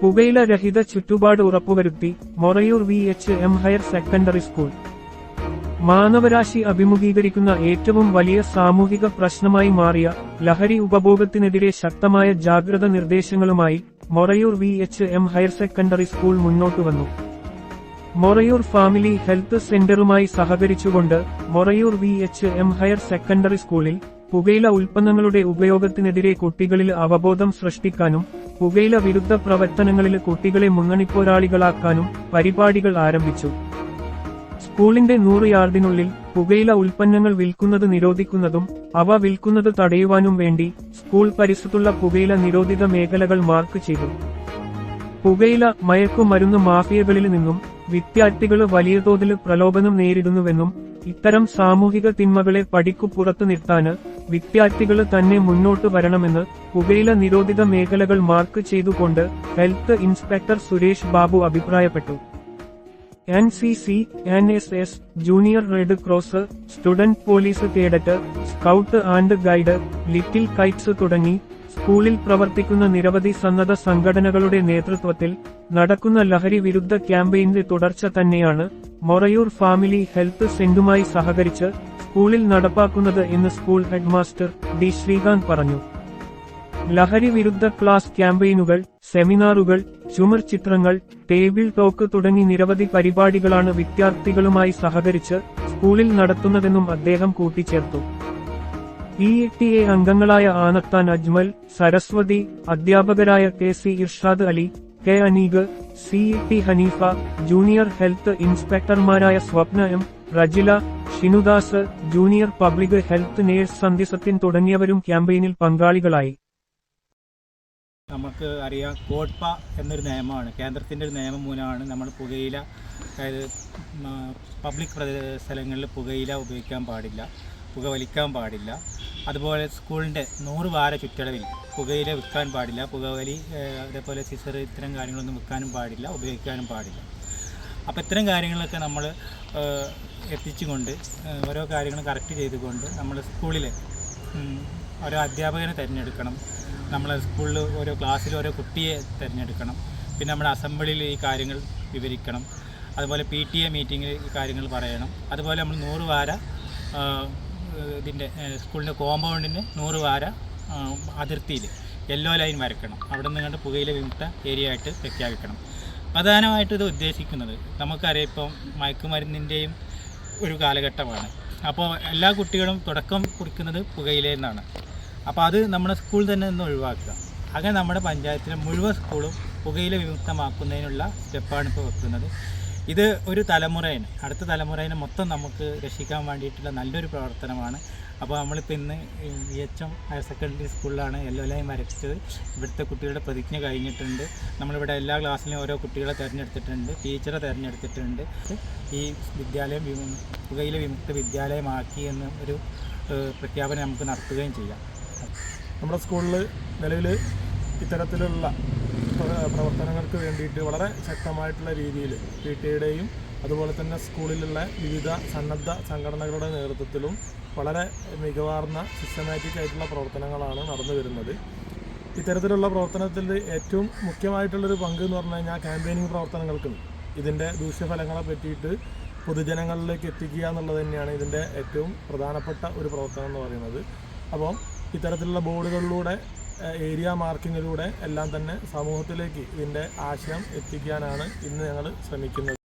പുകയില രഹിത ചുറ്റുപാട് ഉറപ്പുവരുത്തി Morayur V H M higher secondary school. മാനവരാശി അഭിമുഖീകരിക്കുന്ന ഏറ്റവും വലിയ സാമൂഹിക പ്രശ്നമായി മാറിയ ലഹരി ഉപഭോഗത്തിനെതിരെ ശക്തമായ ജാഗ്രത നിർദ്ദേശങ്ങളുമായി Morayur V H M higher secondary school മുന്നോട്ടുവന്നു Morayur family health സെന്ററുമായി സഹകരിച്ചുകൊണ്ട് Morayur V H M higher secondary സ്കൂളിൽ പുകയില ഉൽപ്പന്നങ്ങളുടെ ഉപയോഗത്തിനെതിരെ കുട്ടികളിൽ അവബോധം സൃഷ്ടിക്കാനും പുകയില വിരുദ്ധ പ്രവർത്തനങ്ങളിൽ കുട്ടികളെ മുന്നണിപ്പോരാളികളാക്കാനും പരിപാടികൾ ആരംഭിച്ചു. സ്കൂളിന്റെ നൂറ് യാർഡിനുള്ളിൽ പുകയില ഉൽപ്പന്നങ്ങൾ വിൽക്കുന്നത് നിരോധിക്കുന്നതും അവ വിൽക്കുന്നത് തടയുവാനും വേണ്ടി സ്കൂൾ പരിസരത്തുള്ള പുകയില നിരോധിത മേഖലകൾ മാർക്ക് ചെയ്തു. പുകയില മയക്കുമരുന്ന് മാഫിയകളിൽ നിന്നും വിദ്യാർത്ഥികൾ വലിയ തോതിൽ പ്രലോഭനം നേരിടുന്നുവെന്നും ഇത്തരം സാമൂഹിക തിന്മകളെ പടിക്കു പുറത്തു നിർത്താന് വിദ്യാർത്ഥികൾ തന്നെ മുന്നോട്ട് വരണമെന്ന് പുകയില നിരോധിത മേഖലകൾ മാർക്ക് ചെയ്തുകൊണ്ട് ഹെൽത്ത് ഇൻസ്പെക്ടർ സുരേഷ് ബാബു അഭിപ്രായപ്പെട്ടു. N C C N S S junior red cross student police cadet scout and guide little kites തുടങ്ങി സ്കൂളിൽ പ്രവർത്തിക്കുന്ന നിരവധി സന്നദ്ധ സംഘടനകളുടെ നേതൃത്വത്തിൽ നടക്കുന്ന ലഹരി വിരുദ്ധ ക്യാമ്പയിന്റെ തുടർച്ച തന്നെയാണ് മൊറയൂർ ഫാമിലി ഹെൽത്ത് സെന്റുമായി സഹകരിച്ച് സ്കൂളിൽ നടപ്പാക്കുന്നത് എന്ന് സ്കൂൾ ഹെഡ്മാസ്റ്റർ ഡി ശ്രീകാന്ത് പറഞ്ഞു. ലഹരി വിരുദ്ധ ക്ലാസ് ക്യാമ്പയിനുകൾ സെമിനാറുകൾ ചുമർ ചിത്രങ്ങൾ ടേബിൾ ടോക്ക് തുടങ്ങി നിരവധി പരിപാടികളാണ് വിദ്യാർത്ഥികളുമായി സഹകരിച്ച് സ്കൂളിൽ നടത്തുന്നതെന്നും അദ്ദേഹം കൂട്ടിച്ചേർത്തു. ഇ ടി എ അംഗങ്ങളായ ആനത്താൻ അജ്മൽ സരസ്വതി അധ്യാപകരായ K C Irshad Ali K Aneeg C T Haneefa junior health ഇൻസ്പെക്ടർമാരായ Swapna M Rajila Shinudas junior public health nurse Sandhyasathyan തുടങ്ങിയവരും ക്യാമ്പയിനിൽ പങ്കാളികളായി. നമുക്ക് അറിയാം. കോട്ട്പ എന്നൊരു നിയമമാണ്. കേന്ദ്രത്തിന്റെ ഒരു നിയമം മൂലമാണ് നമ്മൾ പുകയില അതായത് പബ്ലിക് സ്ഥലങ്ങളിൽ പുകയില ഉപയോഗിക്കാൻ പാടില്ല പുക വലിക്കാൻ പാടില്ല. അതുപോലെ സ്കൂളിന്റെ നൂറ് വാര ചുറ്റളവിൽ പുകയില വിൽക്കാൻ പാടില്ല പുകവലി അതേപോലെ സിസർ ഇത്തരം കാര്യങ്ങളൊന്നും വിൽക്കാനും പാടില്ല ഉപയോഗിക്കാനും പാടില്ല. അപ്പോൾ ഇത്തരം കാര്യങ്ങളൊക്കെ നമ്മൾ എത്തിച്ചുകൊണ്ട് ഓരോ കാര്യങ്ങളും കറക്റ്റ് ചെയ്തുകൊണ്ട് നമ്മൾ സ്കൂളിൽ ഓരോ അധ്യാപകനെ തിരഞ്ഞെടുക്കണം. നമ്മൾ സ്കൂളിൽ ഓരോ ക്ലാസ്സിൽ ഓരോ കുട്ടിയെ തിരഞ്ഞെടുക്കണം. പിന്നെ നമ്മുടെ അസംബ്ലിയിൽ ഈ കാര്യങ്ങൾ വിവരിക്കണം. അതുപോലെ പി ടി എ മീറ്റിങ്ങിൽ ഈ കാര്യങ്ങൾ പറയണം. അതുപോലെ നമ്മൾ നൂറ് വാര ഇതിന്റെ സ്കൂളിന്റെ കോമ്പൗണ്ടിന് നൂറ് വാര അതിർത്തിയിൽ യെല്ലോ ലൈൻ വരക്കണം അവിടെ നിന്ന് കണ്ട് പുകയില വിമുക്ത ഏരിയ ആയിട്ട് പ്രഖ്യാപിക്കണം പ്രധാനമായിട്ട് ഇത് ഉദ്ദേശിക്കുന്നത് നമുക്കറിയാം ഇപ്പം മയക്കുമരുന്നിന്റെയും ഒരു കാലഘട്ടമാണ്. അപ്പോൾ എല്ലാ കുട്ടികളും തുടക്കം കുറിക്കുന്നത് പുകയിലയിൽ അപ്പോൾ അത് നമ്മുടെ സ്കൂൾ തന്നെ നിന്ന് ഒഴിവാക്കുക. അങ്ങനെ നമ്മുടെ പഞ്ചായത്തിലെ മുഴുവൻ സ്കൂളും പുകയില വിമുക്തമാക്കുന്നതിനുള്ള സ്റ്റെപ്പാണ് ഇപ്പോൾ വെക്കുന്നത്. ഇത് ഒരു തലമുറേനെ അടുത്ത തലമുറേനെ മൊത്തം നമുക്ക് രക്ഷിക്കാൻ വേണ്ടിയിട്ടുള്ള നല്ലൊരു പ്രവർത്തനമാണ്. അപ്പോൾ നമ്മളിപ്പോൾ ഇന്ന് V H M higher secondary സ്കൂളിലാണ് യെല്ലോ ലൈൻ വരച്ചത് ഇവിടുത്തെ കുട്ടികളുടെ പ്രതിജ്ഞ കഴിഞ്ഞിട്ടുണ്ട്. നമ്മളിവിടെ എല്ലാ ക്ലാസ്സിലും ഓരോ കുട്ടികളെ തിരഞ്ഞെടുത്തിട്ടുണ്ട് ടീച്ചറെ തിരഞ്ഞെടുത്തിട്ടുണ്ട്. ഈ വിദ്യാലയം പുകയിലെ വിമുക്ത വിദ്യാലയമാക്കി എന്ന് ഒരു പ്രഖ്യാപനം നമുക്ക് നടത്തുകയും ചെയ്യാം. നമ്മുടെ സ്കൂളിൽ നിലവിൽ ഇത്തരത്തിലുള്ള പ്രവർത്തനങ്ങൾക്ക് വേണ്ടിയിട്ട് വളരെ ശക്തമായിട്ടുള്ള രീതിയിൽ പി ടി എയുടെയും അതുപോലെ തന്നെ സ്കൂളിലുള്ള വിവിധ സന്നദ്ധ സംഘടനകളുടെ നേതൃത്വത്തിലും വളരെ മികവാർന്ന സിസ്റ്റമാറ്റിക് ആയിട്ടുള്ള പ്രവർത്തനങ്ങളാണ് നടന്നു വരുന്നത്. ഇത്തരത്തിലുള്ള പ്രവർത്തനത്തിൽ ഏറ്റവും മുഖ്യമായിട്ടുള്ളൊരു പങ്ക് എന്ന് പറഞ്ഞു കഴിഞ്ഞാൽ ക്യാമ്പയിനിങ് പ്രവർത്തനങ്ങൾക്കും ഇതിന്റെ ദൂഷ്യഫലങ്ങളെ പറ്റിയിട്ട് പൊതുജനങ്ങളിലേക്ക് എത്തിക്കുക എന്നുള്ളത് തന്നെയാണ് ഇതിന്റെ ഏറ്റവും പ്രധാനപ്പെട്ട ഒരു പ്രവർത്തനം എന്ന് പറയുന്നത്. അപ്പോൾ ഇത്തരത്തിലുള്ള ബോർഡുകളിലൂടെ ഏരിയ മാർക്കിങ്ങിലൂടെ എല്ലാം തന്നെ സമൂഹത്തിലേക്ക് ഇതിന്റെ ആശയം എത്തിക്കാനാണ് ഇന്ന് ഞങ്ങൾ ശ്രമിക്കുന്നത്.